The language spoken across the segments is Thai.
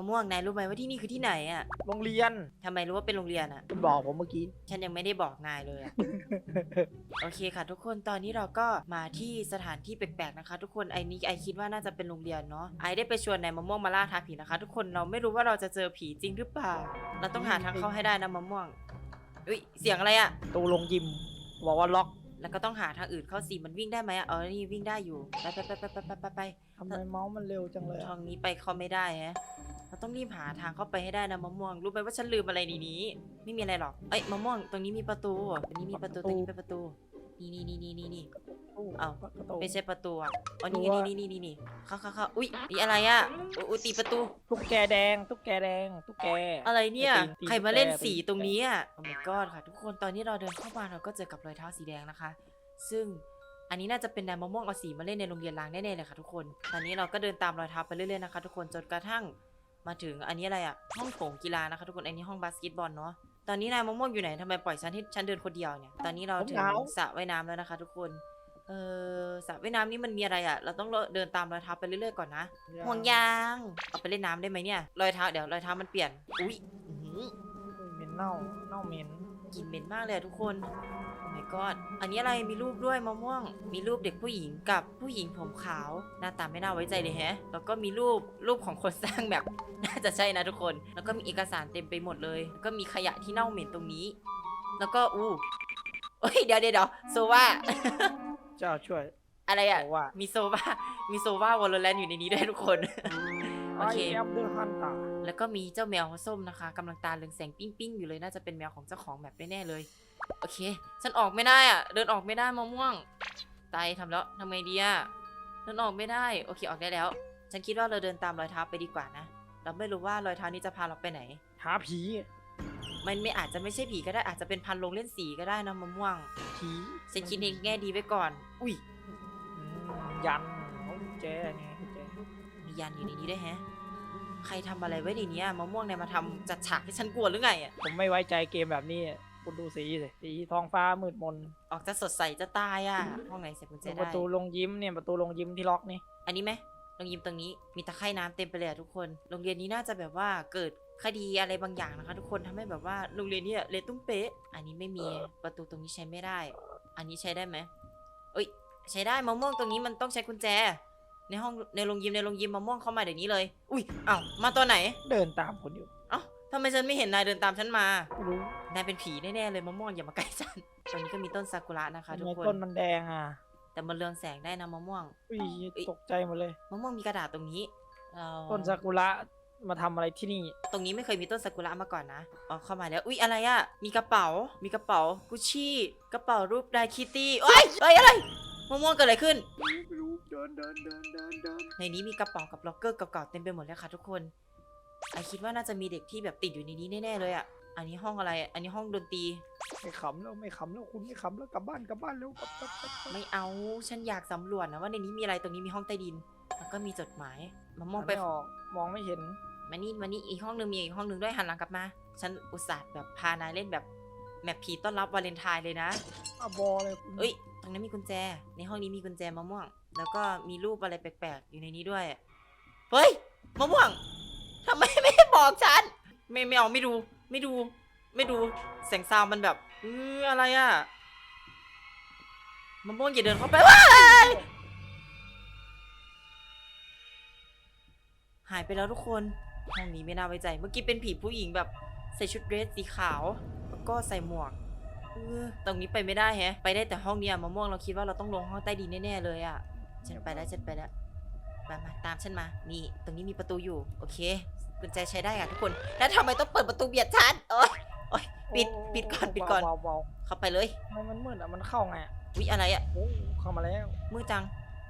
ะม่วงนายรู้ไหมว่าที่นี่คือที่ไหนอะโรงเรียนทำไมรู้ว่าเป็นโรงเรียนอะ คุณบอกผมเมื่อกี้ ฉันยังไม่ได้บอกนายเลยอะ โอเคค่ะทุกคนตอนนี้เราก็มาที่สถานที่แปลกๆนะคะ ทุกคนไอ้นี้ไอคิดว่าน่าจะเป็นโรงเรียนเนาะไอได้ไปชวนนายมะม่วงมาล่าท้าผีนะคะ ทุกคนเราไม่รู้ว่าเราจะเจอผีจริงหรือเปล่า เราต้องหาทางเข้าให้ได้นะมะม่วงอุ้ยเสียงอะไรอะตูลงยิม บอกว่าล็อกแล้วก็ต้องหาทางอื่นเข้าสิมันวิ่งได้ไหมอะเออนี่วิ่งได้อยู่ไปไปไปไปไปไปไปทำไมเมาส์มันเร็วจังเลยอะทางนี้ไปเข้าไม่ได้แฮะ เราต้องรีบหาทางเข้าไปให้ได้นะมะม่วง รู้ไหมว่าฉันลืมอะไรในนี้ ไม่มีอะไรหรอก เอ้ยมะม่วง ตรงนี้มีประตู ตรงนี้มีประตู ตรงนี้เป็นประตู นี่นี่นี่นี่นี่นี่ตู้อ้าวกระตูไม่ใช่ประตูอะอ๋อรู้นี่ไงว่านี่นี่นี่นี่เข้าเข้าเข้าอุ้ยนี่อะไรอะอุ๊ยอุ้ยตีประตู ตุ๊กแกแดง ตุ๊กแกแดง ตุ๊กแก อะไรเนี่ยตีตีใครมาเล่นแปรสีตีตรงนี้อะโอ้ my god ค่ะ ทุกคน ตอนนี้เราเดินเข้ามาเราก็เจอกับรอยเท้าสีแดงนะคะ ซึ่งอันนี้น่าจะเป็นนายมะม่วงเอาสีมาเล่นในโรงเรียนล้างแน่ๆเลยค่ะทุกคน ตอนนี้เราก็เดินตามรอยเท้าไปเรื่อยๆนะคะ ทุกคนจนกระทั่ง มาถึงอันนี้อะไรอะห้องโถงกีฬานะคะทุกคนอันนี้ห้องบาสเกตบอลเนาะตอนนี้นายมะม่วงอยู่ไหนทำไมปล่อยฉันให้ฉันเดินคนเดียวเนี่ยตอนนี้เราถึงสระว่ายน้ำแล้วนะคะ ทุกคนเออสระว่ายน้ำนี่มันมีอะไรอะ เราต้องเดินตามรอยเท้าไปเรื่อยๆก่อนนะห่วงยางเอาไปเล่นน้ำได้ไหมเนี่ยรอยเท้าเดี๋ยวรอยเท้ามันเปลี่ยนอุ้ยอื้อหือเหม็นเน่าเน่าเหม็น กลิ่นเหม็นมากเลยอะทุกคนโอ้ my god อันนี้อะไรมีรูปด้วยมะม่วง มีรูปเด็กผู้หญิงกับผู้หญิงผมขาว หน้าตาไม่น่าไว้ใจเลยแฮะ แล้วก็มีรูปรูปของคนสร้างแบบ น่าจะใช่นะทุกคน แล้วก็มีเอกสารเต็มไปหมดเลยแล้วก็มีขยะที่เน่าเหม็นตรงนี้ แล้วก็อู้เอ้ยเดี๋ยวเดี๋ยวเดี๋ยวโซว่า เจ้าช่วยอะไรอะบอกว่ามีโซว่ามีโซว่าวอลเลนอยู่ในนี้ด้วยทุกคน โอเค I am the hunter แล้วก็มีเจ้าแมวส้มนะคะกำลังตาเรืองแสงปิ้งปิ้งๆอยู่เลยน่าจะเป็นแมวของเจ้าของแบบแน่ๆเลย โอเค ฉันออกไม่ได้อะเดินออกไม่ได้มะม่วงตายทำแล้วทำไงดีอะเดินออกไม่ได้ โอเคออกได้แล้ว ฉันคิดว่าเราเดินตามรอยเท้าไปดีกว่านะ เราไม่รู้ว่ารอยเท้านี้จะพาเราไปไหน หาผีมันไม่อาจจะไม่ใช่ผีก็ได้อาจจะเป็นพันลงเล่นสีก็ได้นะมะม่วงผีฉันคิดในแง่ดีไว้ก่อน อุ้ยอืมยันเขากุญแจไงกุญแจ มียันอยู่ในนี้ด้วยแฮะ ใครทำอะไรไว้ในเนี้ยมะม่วงเนี่ยมาทำจัดฉากให้ฉันกลัวหรือไงอะผมไม่ไว้ใจเกมแบบนี้คุณดูสีสิสีท้องฟ้ามืดมนออกจะสดใสจะตายอะห้องไหนใส่กุญแจปได้ ระตูลงยิ้มเนี่ยประตูลงยิ้มที่ล็อกนี่ อันนี้ไหมโรงยิมตรงนี้มีตะไคร่น้ำเต็มไปเลยอะทุกคน โรงเรียนนี้น่าจะแบบว่าเกิดคดีอะไรบางอย่างนะคะ ทุกคนทำให้แบบว่าโรงเรียนนี้เละตุ้มเป๊ะ อันนี้ไม่มีประตูตรงนี้ใช้ไม่ได้ อันนี้ใช้ได้ไหมเอ้ย ใช้ได้มะม่วงตรงนี้มันต้องใช้กุญแจ ในห้องในโรงยิมในโรงยิมมะม่วงเข้ามาเดี๋ยวนี้เลย อุ้ยอ้าวมาตัวไหน เดินตามคนอยู่เอ้าทำไมฉันไม่เห็นนายเดินตามฉันมา ไม่รู้นายเป็นผีแน่ๆเลยมะม่วงอย่ามาใกล้ฉันตรงนี้ก็มีต้นซากุระนะคะทำทุไมกคนต้นมันแดงอะแต่มันเรืองแสงได้นะมะม่วง อุ้ยเอ้ยตกใจหมดเลย มะม่วงมีกระดาษตรงนี้เราต้นซากุระมาทำอะไรที่นี่ตรงนี้ไม่เคยมีต้นซากุระมาก่อนนะอ๋อเข้ามาแล้ว อุ๊ยอะไรอะมีกระเป๋า มีกระเป๋า กุชชี่ กระเป๋ารูปไดคิตตี้โอ้ยเอ้ยอะไร มะม่วงเกิดอะไรขึ้น ไม่รู้ เดินเดินเดินเดินเดินในนี้มีกระเป๋ากับล็อกเกอร์เก่าๆเต็มไปหมดเลยค่ะทุกคนไอคิดว่าน่าจะมีเด็กที่แบบติดอยู่ในนี้แน่ๆเลยอะอันนี้ห้องอะไร อันนี้ห้องดนตรี ไม่ขำแล้วไม่ขำแล้วคุณไม่ขำแล้วกลับบ้านกลับบ้านเร็วกลับกลับกลับกลับไม่เอาฉันอยากสำรวจนะว่าในนี้มีอะไรตรงนี้มีห้องใต้ดิน แล้วก็มีจดหมายมะม่วงไปไม่ออกมองไม่เห็น มานี่มานี่อีกห้องหนึ่งมีอีกห้องหนึ่งด้วยหันหลังกลับมา ฉันอุตส่าห์แบบพานายเล่นแบบแมปผีต้อนรับวาเลนไทน์เลยนะอาบอเลยคุณเอ้ย ตรงนั้นมีกุญแจ ในห้องนี้มีกุญแจมะม่วง แล้วก็มีรูปอะไรแปลกๆ อยู่ในนี้ด้วย เฮ้ยมะม่วงทำไมไม่บอกฉัน ไม่ไม่เอาไม่ดูไม่ดู ไม่ดูแสงซาวมันแบบเอออะไรอะมะม่วงอย่าเดินเข้าไปว้ายหายไปแล้วทุกคนห้องนี้ไม่น่าไว้ใจ เมื่อกี้เป็นผีผู้หญิงแบบใส่ชุดเดรสสีขาว แล้วก็ใส่หมวกตรงนี้ไปไม่ได้แฮะ ไปได้แต่ห้องเนี้ยมะม่วงเราคิดว่าเราต้องลงห้องใต้ดินแน่ๆเลยอะ่ะ ฉันไปแล้วฉันไปแล้วมามาตามฉันมา นี่ตรงนี้มีประตูอยู่ โอเค กุญแจใช้ได้ค่ะทุกคน แล้วทำไมต้องเปิดประตูเบียดฉันโอ๊ยโอ๊ยปิดโปิดก่อน ปิดก่อนเบาเบาเข้าไปเลย ๆทำไมมันมืดอะ มันเข้าไงอะวิอะไรอะ่ะโอ้เข้ามาแล้วมืดจัง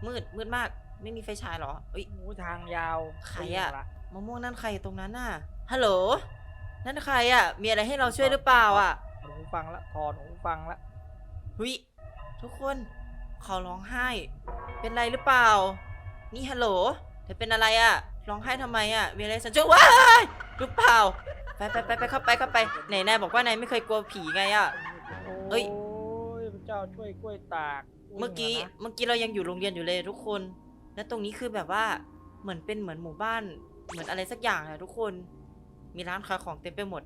มืด มืดมาก ไม่มีไฟฉายเหรออุ้ยโอ้ทางยาวใครอะไปละมะม่วงนั่นใครตรงนั้นน่ะ ฮัลโหล นั่นใครอะ่ะมีอะไรให้เราช่วยหรือเปล่าอะถอดหูฟังละถอดหูฟังละ หุยทุกคน เขาร้องไห้ เป็นไรหรือเปล่า นี่ฮัลโหล เธอเป็นอะไรอะร้องไห้ทำไมอะมีอะไรฉันช่วยว้ายหรือเปล่า ไปไปไปไปเข้าไปเข้าไป ไหนนายบอกว่านายไม่เคยกลัวผีไงอะเอ้ยโอ้ยพระเจ้าช่วยกล้วยตาก เมื่อกี้วิ่งะนะเมื่อกี้เรายังอยู่โรงเรียนอยู่เลยทุกคน แล้วตรงนี้คือแบบว่า เหมือนเป็นเหมือนหมู่บ้าน เหมือนอะไรสักอย่างแหละทุกคน มีร้านขายของเต็มไปหมด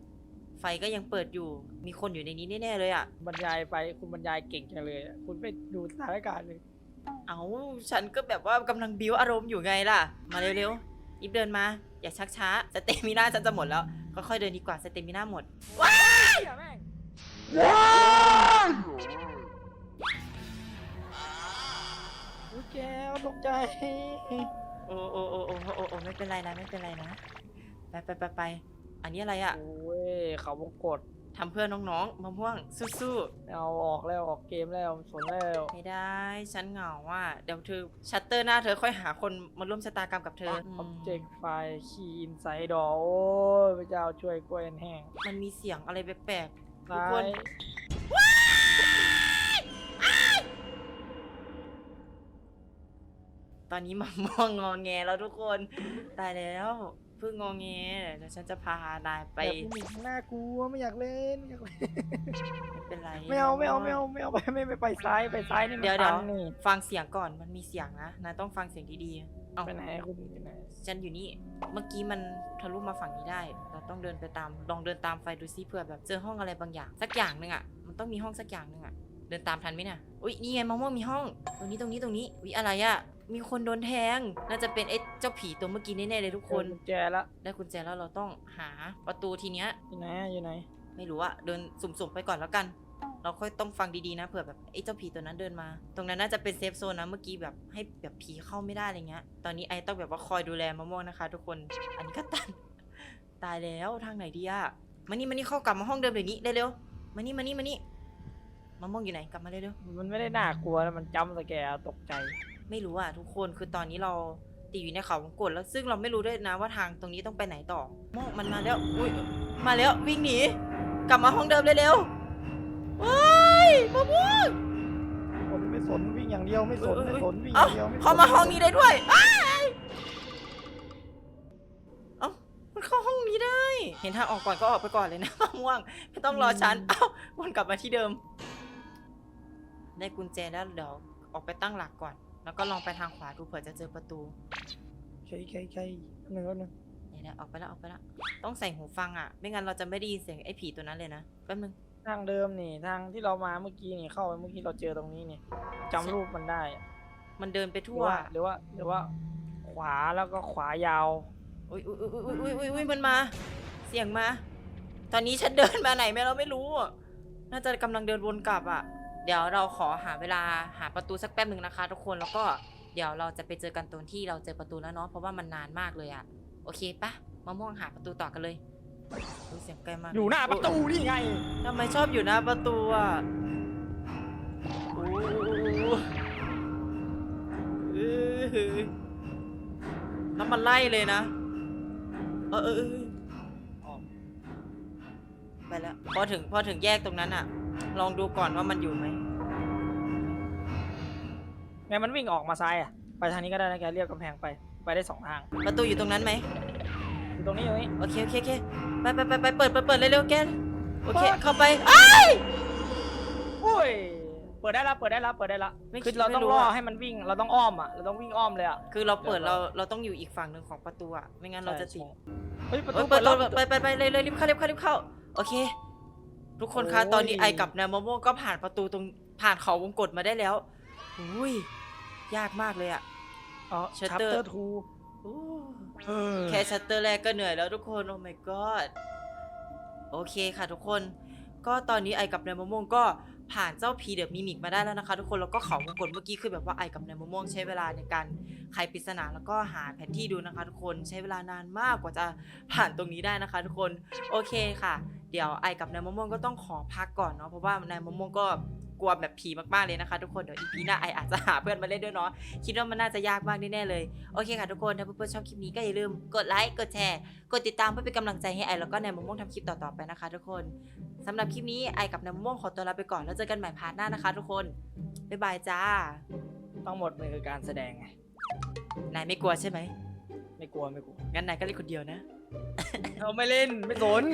ไฟก็ยังเปิดอยู่ มีคนอยู่ในนี้แน่ๆเลยอะบรรยายไป คุณบรรยายเก่งจังเลยอะคุณไปดูสถานการณ์เลย เอาฉันก็แบบว่ากำลังบิวอารมณ์อยู่ไงล่ะ มาเร็วๆรีบเดินมา อย่าชักช้าสเตมิน่าฉันจะหมดแล้วค่อยๆเดินดีกว่าสเตมิน่าหมด เหี้ยแม่งอุ๊ยแก้วตกใจโอ้โอ้โอ้โอ้โอ้โอ้ไม่เป็นไรนะไม่เป็นไรนะ ไปไปไปไปอันนี้อะไรอะโอ้ยเขาวงกด ทำเพื่อน้องๆมะม่วงสู้เอาออกแล้วออกเกมแล้วสนแล้วๆไม่ได้ฉันเหงาว่ะเดี๋ยวเธอชัตเตอร์หน้าเธอค่อยหาคนมาร่วมชะตากรรมกับเธอออืมอบเจกต์ไฟล์คีย์อินไซด์ดอโอ้ยพระเจ้าช่วยกล้วยแห้งมันมีเสียงอะไรแปลกๆทุกซ้าคนยตอนนี้มะม่วงงอแงแล้วทุกคน ตายแล้ว เพิ่งงอแงเดี๋ยวฉันจะพานายไปแต่ผู้หญิงน่ากลัวไม่อยากเล่นไม่อยากเล่นไม่เป็นไรไม่เอาไม่เอาไม่เอาไม่เอาไปไม่ไม่ไปซ้ายไปซ้ายนี่มันเดี๋ยวเดี๋ยวตันนี่ฟังเสียงก่อนมันมีเสียงนะนายต้องฟังเสียงดีๆเอาไปไหนคุณไปไหนฉันอยู่นี่ เมื่อกี้มันทะลุมาฝั่งนี้ได้ เราต้องเดินไปตามลองเดินตามไฟดูซิเผื่อแบบเจอห้องอะไรบางอย่าง สักอย่างหนึ่งอะมันต้องมีห้องสักอย่างหนึ่งอะเดินตามทันไหมน่ะอุ้ยนี่ไงมะม่วงมีห้อง ตรงนี้ตรงนี้ตรงนี้อุ้ยอะไรอะ มีคนโดนแทง น่าจะเป็นไอ้เจ้าผีตัวเมื่อกี้แน่ๆเลยทุกคนเจอกุญแจละได้กุญแจแล้วเราต้องหาประตูทีเนี้ย อยู่ไหนอะอยู่ไหน ไม่รู้อะเดินสุ่มๆไปก่อนแล้วกัน เราค่อยต้องฟังดีๆนะเผื่อแบบไอ้เจ้าผีตัวนั้นเดินมา ตรงนั้นน่าจะเป็นเซฟโซนนะเมื่อกี้แบบให้แบบผีเข้าไม่ได้อะไรเงี้ย ตอนนี้ไอต้องแบบว่าคอยดูแลมะม่วงนะคะ ทุกคน อันนี้ก็ตัน ตายแล้วทางไหนดีอะมานี่มานี่เข้ากลับมาห้องเดิมเดี๋ยวนี้เร็วๆมานี่มานี่มานี่ มะม่วงอยู่ไหนกลับมาเร็วมันไม่ได้น่ากลัวนะมันจำสแกร์ตกใจ ๆไม่รู้อะทุกคนคือตอนนี้เราติดอยู่ในเขาวงกดแล้วซึ่งเราไม่รู้ด้วยนะว่าทางตรงนี้ต้องไปไหนต่อมะม่วงมันมาแล้วอุ้ยมาแล้ววิ่งหนีกลับมาห้องเดิมเร็วๆว้ายมะม่วง คนไม่สนวิ่งอย่างเดียวไม่สนเอ้ย ไม่สนวิ่งอเอ้าย่างเดียวไม่สนเขามาห้องนี้ได้ด้วยอ้ายเอ้ามันเข้าห้องนี้ได้ เห็นทางออกก่อนก็ออกไปก่อนเลยนะมะม่วงไม่ต้องรอฉันเอ้าวนกลับมาที่เดิม ได้กุญแจแล้วเดี๋ยวออกไปตั้งหลักก่อน แล้วก็ลองไปทางขวาดูเผื่อจะเจอประตูใช่ใช่ใช่หนึ่งหนึ่งเนี่ยๆออกไปแล้วออกไปแล้วต้องใส่หูฟังอะ ไม่งั้นเราจะไม่ได้ยินเสียงไอ้ผีตัวนั้นเลยนะแป๊บนึงทางเดิมนี่ทางที่เรามาเมื่อกี้นี่เข้าไปเมื่อกี้เราเจอตรงนี้นี่จำรูปมันได้อะมันเดินไปหรืทั่อวว่าหรือว่าหรือว่า ขวาแล้วก็ขวายาวอุ้ยอุ้ยอุ้ยอุ้ยอุ้ยอุ้ยอุ้ยมันมา เสียงมา ตอนนี้ฉันเดินมาไหนไม่เราไม่รู้อะน่าจะกำลังเดินวนกลับอะ เดี๋ยวเราขอหาเวลาหาประตูสักแป๊บหนึ่งนะคะ ทุกคนแล้วก็เดี๋ยวเราจะไปเจอกันตรงที่เราเจอประตูแล้วเนาะเพราะว่ามันนานมากเลยอะโอเคปะมะม่วงหาประตูต่อกันเลยอุ๊ยเสียงไกลมากอยู่หน้าประตูนี่ไงทำไมชอบอยู่หน้าประตูอะโอ้เออแล้วมันไล่เลยนะ เออเออเอออ๋อไปแล้วพอถึงพอถึงแยกตรงนั้นอะ ลองดูก่อนว่ามันอยู่ไหมไงมันวิ่งออกมาซ้ายอะ ไปทางนี้ก็ได้นะแกเรียบกำแพงไป ไปได้สองทาง ประตูอยู่ตรงนั้นไหมอยู่ตรงนี้ตรงนี้โอเคโอเคโอเคไปไปไปไปเปิดเปิดเปิดเร็วๆแกนโอเค เข้าไปอ้ายโอ้ย เปิดได้ละเปิดได้ละเปิดได้ละไม่คือคิดเราไม่ต้องรู้ล่ออะ ให้มันวิ่ง เราต้องอ้อมอะ เราต้องวิ่งอ้อมเลยอะ คือเราเปิดเดี๋เรายวเราต้องอยู่อีกฝั่งหนึ่งของประตูอะไม่งั้นเราจะติดเฮ้ยประเอ้ตูยเปิดแล้ตัววไปไปไปเลยเลยรีบเข้ารีบเข้ารีบเข้าโอเค ทุกคนคะ โอ้ย ตอนนี้ไอกับแนวมะม่วงก็ผ่านประตูตรงผ่านเขาวงกตมาได้แล้วอุ้ยยากมากเลยอะอ๋อ Shutter chapter two โอ้เออแค่ชัตเตอร์แรกก็เหนื่อยแล้วทุกคนโอ้ my god โอเคค่ะทุกคน ก็ตอนนี้ไอกับแนวมะม่วงก็ ผ่านเจ้าพีเดอะมิมิกมาได้แล้วนะคะ ทุกคนแล้วก็เขาวงกตเมื่อกี้คือแบบว่าไอกับแนวมะม่วงใช้เวลาในการไขปริศนาแล้วก็หาแผนที่ดูนะคะ ทุกคนใช้เวลานานมากกว่าจะผ่านตรงนี้ได้นะคะ ทุกคนโอเคค่ะ เดี๋ยวไอกับนายมะม่วงก็ต้องขอพักก่อนเนาะเพราะว่านายมะม่วงก็กลัวแบบผีมากๆเลยนะคะ ทุกคนเดี๋ยวอีพีหน้าไออาจจะหาเพื่อนมาเล่นด้วยเนาะคิดว่ามันน่าจะยากมากแน่ๆเลยโอเคค่ะทุกคนถ้าเพื่อนๆชอบคลิปนี้ก็อย่าลืมกดไลค์กดแชร์กดติดตามเพื่อเป็นกำลังใจให้ไอแล้วก็นายมะม่วงทำคลิปต่อๆไปนะคะ ทุกคน สำหรับคลิปนี้ไอกับนายมะม่วงขอตัวลาไปก่อนแล้วเจอกันใหม่พาร์ทหน้านะคะทุกคน บ๊ายบายจ้าทั้งหมดมันคือการแสดงไง นายไม่กลัวใช่ไหม ไม่กลัวไม่กลัว งั้นนายก็เล่นคนเดียวนะ เราไม่เล่นไม่สน